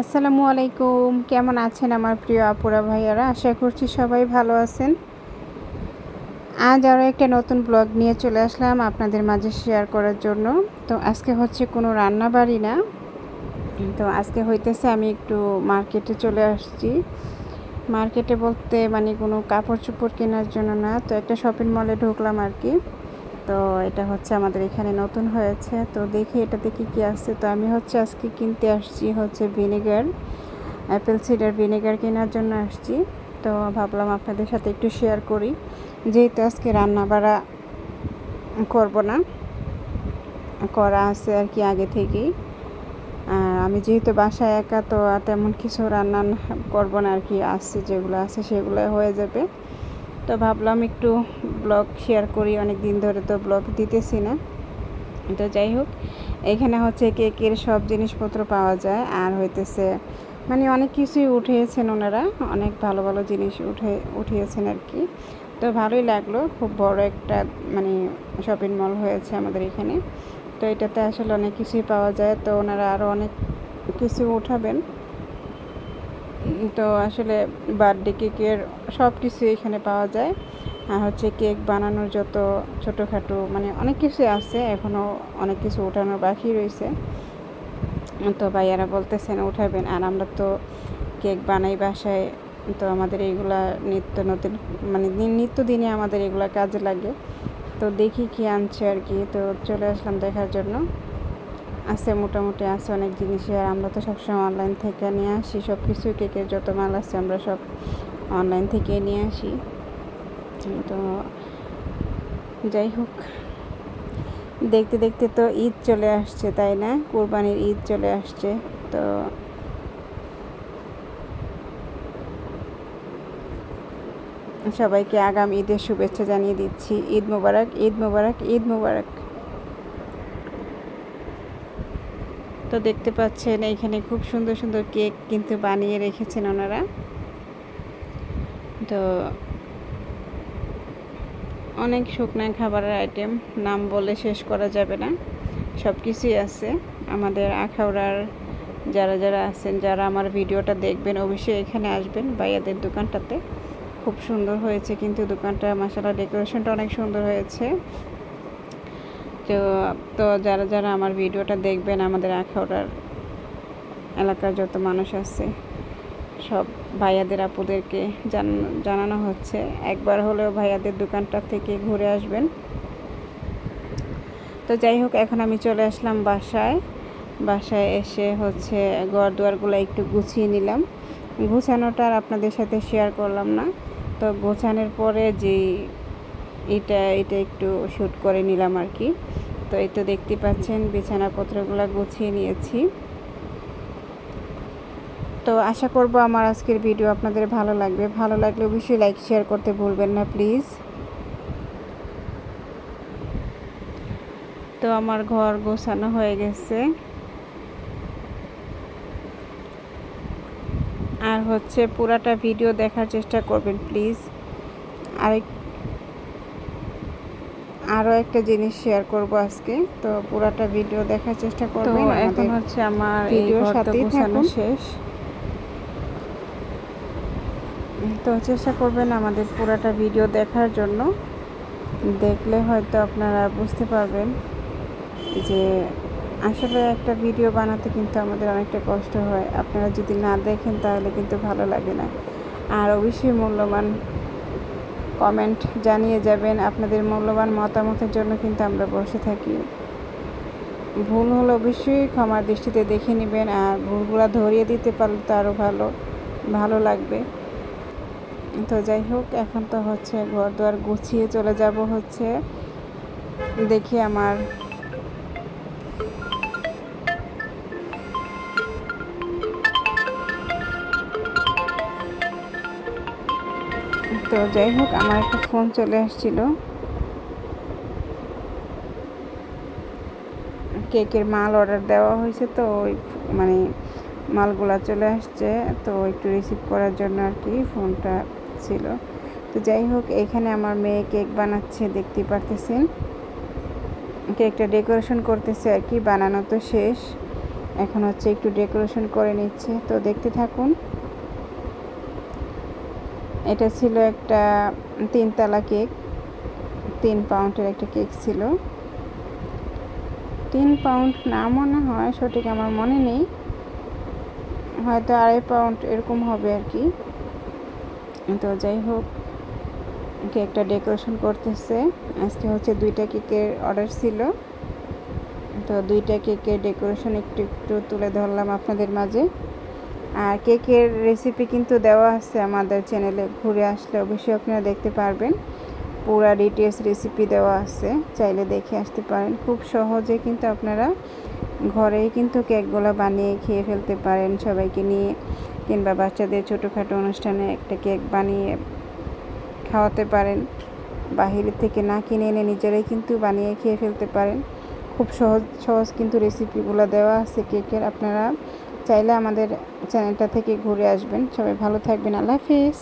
আসসালামু আলাইকুম। কেমন আছেন আমার প্রিয় আপুরা ভাইয়ারা? আশা করছি সবাই ভালো আছেন। আজ আরও একটা নতুন ব্লগ নিয়ে চলে আসলাম আপনাদের মাঝে শেয়ার করার জন্য। তো আজকে হচ্ছে কোনো রান্না বাড়ি না। তো আজকে হইতেছে আমি একটু মার্কেটে চলে আসছি। মার্কেটে বলতে মানে কোনো কাপড় চোপড় কেনার জন্য না। তো একটা শপিং মলে ঢুকলাম আর কি। তো এটা হচ্ছে আমাদের এখানে নতুন হয়েছে। তো দেখি এটাতে কী কী আছে তো আমি হচ্ছে আজকে কিনতে আসছি হচ্ছে ভিনেগার, অ্যাপেল সিডার ভিনেগার কেনার জন্য আসছি। তো ভাবলাম আপনাদের সাথে একটু শেয়ার করি। যেহেতু আজকে রান্না বাড়া করব না, করা আছে আর কি আগে থেকেই। আর আমি যেহেতু বাসায় একা, তো তেমন কিছু রান্না করব না আর কি, আসছে যেগুলো আছে সেগুলো হয়ে যাবে। তো ভাবলাম একটু ব্লগ শেয়ার করি অনেক দিন ধরে তো ব্লগ দিতেছি না। তো যাই হোক, এখানে হচ্ছে কেকের সব জিনিসপত্র পাওয়া যায়। আর হইতেছে মানে অনেক কিছুই উঠিয়েছেন ওনারা, অনেক ভালো ভালো জিনিস উঠে, উঠিয়েছেন আর কি তো ভালোই লাগল, খুব বড় একটা মানে শপিং মল হয়েছে আমাদের এখানে। তো এটাতে আসলে অনেক কিছুই পাওয়া যায়। তো ওনারা আরও অনেক কিছু উঠাবেন। তো আসলে বার্থডে কেকের সব কিছু এখানে পাওয়া যায়। আর হচ্ছে কেক বানানোর যত ছোটোখাটো মানে অনেক কিছু আছে এখনও অনেক কিছু ওঠানো বাকি রয়েছে। তো ভাইয়ারা বলতেছেন, উঠাবেন। আর আমরা তো কেক বানাই বাসায়, তো আমাদের এইগুলা নিত্য নতুন মানে নিত্য দিনে আমাদের এগুলা কাজে লাগে। তো দেখি কি আনছে আর কি। তো চলে আসলাম দেখার জন্য। আছে, মোটামুটি আছে অনেক জিনিসই। আর আমরা তো সবসময় অনলাইন থেকে নিয়ে আসি সব কিছু কেকের যত মাল আছে আমরা সব অনলাইন থেকে নিয়ে আসি। তো যাই হোক দেখতে দেখতে তো ঈদ চলে আসছে, তাই না? কোরবানির ঈদ চলে আসছে, তো সবাইকে আগাম ঈদের শুভেচ্ছা জানিয়ে দিচ্ছি। ঈদ মোবারক ঈদ মোবারক ঈদ মোবারক। তো দেখতে পাচ্ছেন, এইখানে খুব সুন্দর সুন্দর কেক কিন্তু বানিয়ে রেখেছেন ওনারা। তো অনেক শুকনা খাবারের আইটেম নাম বলে শেষ করা যাবে না। সব কিছুই আছে। আমাদের আখাউড়ার যারা যারা আছেন, যারা আমার ভিডিওটা দেখবেন, অবশ্যই এখানে আসবেন বাইয়াদের দোকানটাতে। খুব সুন্দর হয়েছে কিন্তু দোকানটা মাসালা ডেকোরেশনটা অনেক সুন্দর হয়েছে। তো তো যারা যারা আমার ভিডিওটা দেখবেন, আমাদের আখাউড়ার এলাকার যত মানুষ আছে, সব ভাইয়াদের আপুদেরকে জানানো হচ্ছে। একবার হলেও ভাইয়াদের দোকানটা থেকে ঘুরে আসবেন। তো যাই হোক, এখন আমি চলে আসলাম বাসায়। বাসায় এসে হচ্ছে ঘর দুয়ারগুলো একটু গুছিয়ে নিলাম। গুছানোটা আর আপনাদের সাথে শেয়ার করলাম না। তো গোছানোর পরে যে এটা এটা একটু শ্যুট করে নিলাম আর কি। তো এই তো দেখতে পাচ্ছেন বিছানাপত্রগুলো গুছিয়ে নিয়েছি। তো আশা করব আমার আজকের ভিডিও আপনাদের ভালো লাগবে। ভালো লাগলে অবশ্যই লাইক শেয়ার করতে ভুলবেন না প্লিজ তো আমার ঘর গোছানো হয়ে গেছে। আর হচ্ছে পুরাটা ভিডিও দেখার চেষ্টা করবেন প্লিজ আরেক আরও একটা জিনিস শেয়ার করব আজকে। তো পুরাটা ভিডিও দেখার চেষ্টা করবেন এখন হচ্ছে আমার ভিডিওর সাথেই থাকুন। শেষ। তো চেষ্টা করবেন আমাদের পুরাটা ভিডিও দেখার জন্য। দেখলে হয়তো আপনারা বুঝতে পারবেন যে আসলে একটা ভিডিও বানাতে কিন্তু আমাদের অনেকটা কষ্ট হয়। আপনারা যদি না দেখেন তাহলে কিন্তু ভালো লাগে না। আর অবশ্যই মূল্যবান কমেন্ট জানিয়ে যাবেন আপনাদের মূল্যবান মতামতের জন্য কিন্তু আমরা বসে থাকি। ভুল হলে অবশ্যই ক্ষমার দৃষ্টিতে দেখে নেবেন আর ভুলগুলো ধরিয়ে দিতে পারলে তো আরও ভালো ভালো লাগবে। তো যাই হোক, এখন তো হচ্ছে ঘর দুয়ার গুছিয়ে চলে যাব হচ্ছে। দেখি আমার তো যাই হোক, আমার একটা ফোন চলে আসছিল। কেকের মাল অর্ডার দেওয়া হয়েছে তো, ওই মানে মালগুলা চলে আসছে, তো একটু রিসিভ করার জন্য আর কি ফোনটা ছিল। তো যাই হোক, এখানে আমার মেয়ে কেক বানাচ্ছে, দেখতে পারতেছেন। কেকটা ডেকোরেশন করতেছে আর কি, বানানো তো শেষ। এখন হচ্ছে একটু ডেকোরেশন করে নিচ্ছে। তো দেখতে থাকুন। এটা ছিল একটা তিনতলা কেক, তিন পাউন্ডের একটা কেক ছিল। তিন পাউন্ড না মনে হয়, সঠিক আমার মনে নেই। হয়তো আড়াই পাউন্ড এরকম হবে আর কি। তো যাই হোক, কেকটা ডেকোরেশন করতেছে। আজকে হচ্ছে দুইটা কেকের অর্ডার ছিল। তো দুইটা কেকের ডেকোরেশন একটু একটু তুলে ধরলাম আপনাদের মাঝে। আর কেকের রেসিপি কিন্তু দেওয়া আছে আমাদের চ্যানেলে ঘুরে আসলে অবশ্যই আপনারা দেখতে পারবেন। পুরা ডিটেলস রেসিপি দেওয়া আছে, চাইলে দেখে আসতে পারেন। খুব সহজে কিন্তু আপনারা ঘরেই কিন্তু কেকগুলো বানিয়ে খেয়ে ফেলতে পারেন সবাইকে নিয়ে, কিংবা বাচ্চাদের ছোটোখাটো অনুষ্ঠানে একটা কেক বানিয়ে খাওয়াতে পারেন। বাহিরে থেকে না কিনে এনে নিজেরাই কিন্তু বানিয়ে খেয়ে ফেলতে পারেন। খুব সহজ সহজ কিন্তু রেসিপিগুলো দেওয়া আছে কেকের। আপনারা চাইলে আমাদের চ্যানেলটা থেকে ঘুরে আসবেন। সবাই ভালো থাকবেন। আল্লাহ হাফিজ।